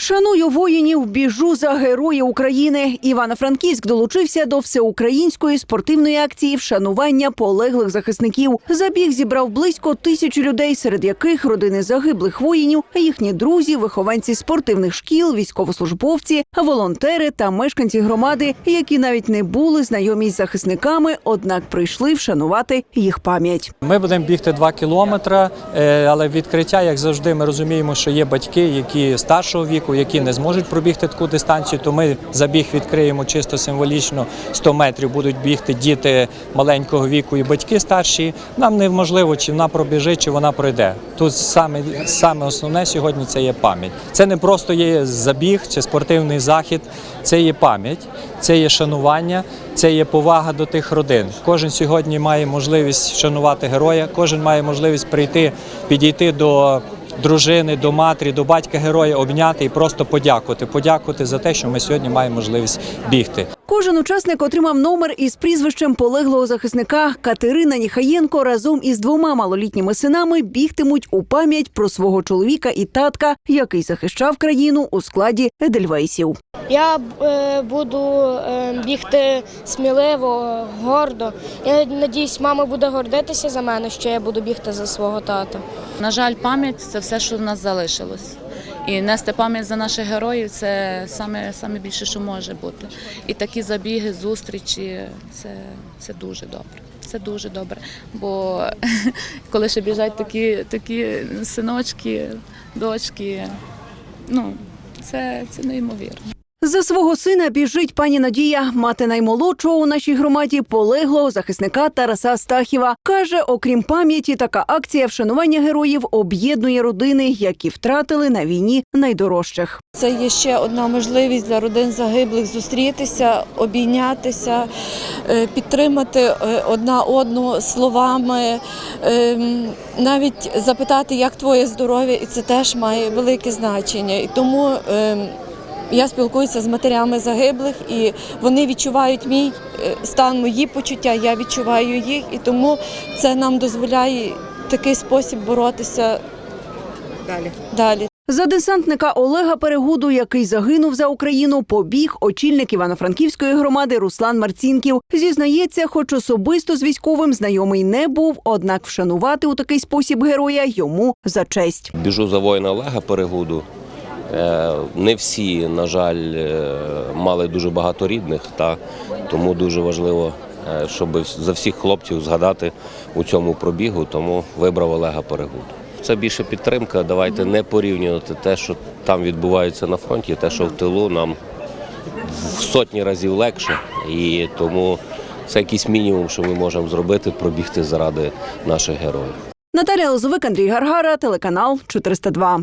Шаную воїнів, біжу за герої України. Івано-Франківськ долучився до всеукраїнської спортивної акції вшанування полеглих захисників. Забіг зібрав близько тисячі людей, серед яких родини загиблих воїнів, їхні друзі, вихованці спортивних шкіл, військовослужбовці, волонтери та мешканці громади, які навіть не були знайомі з захисниками, однак прийшли вшанувати їх пам'ять. Ми будемо бігти 2 кілометри, е, але відкриття, як завжди, ми розуміємо, що є батьки, які старшого віку, які не зможуть пробігти таку дистанцію. То ми забіг відкриємо чисто символічно 100 метрів. Будуть бігти діти маленького віку і батьки старші. Нам неможливо, чи вона пробіжить, чи вона пройде. Тут саме, саме основне сьогодні це є пам'ять. Це не просто є забіг чи спортивний захід, це є пам'ять, це є шанування, це є повага до тих родин. Кожен сьогодні має можливість вшанувати героя, кожен має можливість прийти, підійти до дружини, до матері, до батька героя, обняти і просто подякувати. Подякувати за те, що ми сьогодні маємо можливість бігти. Кожен учасник отримав номер із прізвищем полеглого захисника. Катерина Ніхаєнко разом із двома малолітніми синами бігтимуть у пам'ять про свого чоловіка і татка, який захищав країну у складі Едельвейсів. Я е, буду е, бігти сміливо, гордо. Я надіюсь, мама буде гордитися за мене, що я буду бігти за свого тата. На жаль, пам'ять це все, що в нас залишилось. І нести пам'ять за наших героїв це саме, саме більше, що може бути. І такі забіги, зустрічі це, це дуже добре. Це дуже добре. Бо коли ще біжать такі, такі синочки, дочки, ну це, це неймовірно. За свого сина біжить пані Надія, мати наймолодшого у нашій громаді полеглого захисника Тараса Стахіва. Каже, окрім пам'яті, така акція вшанування героїв об'єднує родини, які втратили на війні найдорожчих. Це є ще одна можливість для родин загиблих зустрітися, обійнятися, е, підтримати е, одна одну словами, ем, навіть запитати, як твоє здоров'я, і це теж має велике значення. І тому ем, я спілкуюся з матерями загиблих, і вони відчувають мій е, стан, мої почуття, я відчуваю їх, і тому це нам дозволяє такий спосіб боротися далі. далі. За десантника Олега Перегуду, який загинув за Україну, побіг очільник Івано-Франківської громади Руслан Марцінків. Зізнається, хоч особисто з військовим знайомий не був, однак вшанувати у такий спосіб героя йому за честь. Біжу за воїна Олега Перегуду. Е, Не всі, на жаль, е, мали дуже багато рідних, та тому дуже важливо, е, щоб за всіх хлопців згадати у цьому пробігу, тому вибрав Олега Перегуду. Це більше підтримка. Давайте не порівнювати те, що там відбувається на фронті, те, що в тилу нам в сотні разів легше. І тому це якийсь мінімум, що ми можемо зробити, пробігти заради наших героїв. Наталія Лозовик, Андрій Гаргара, телеканал 402.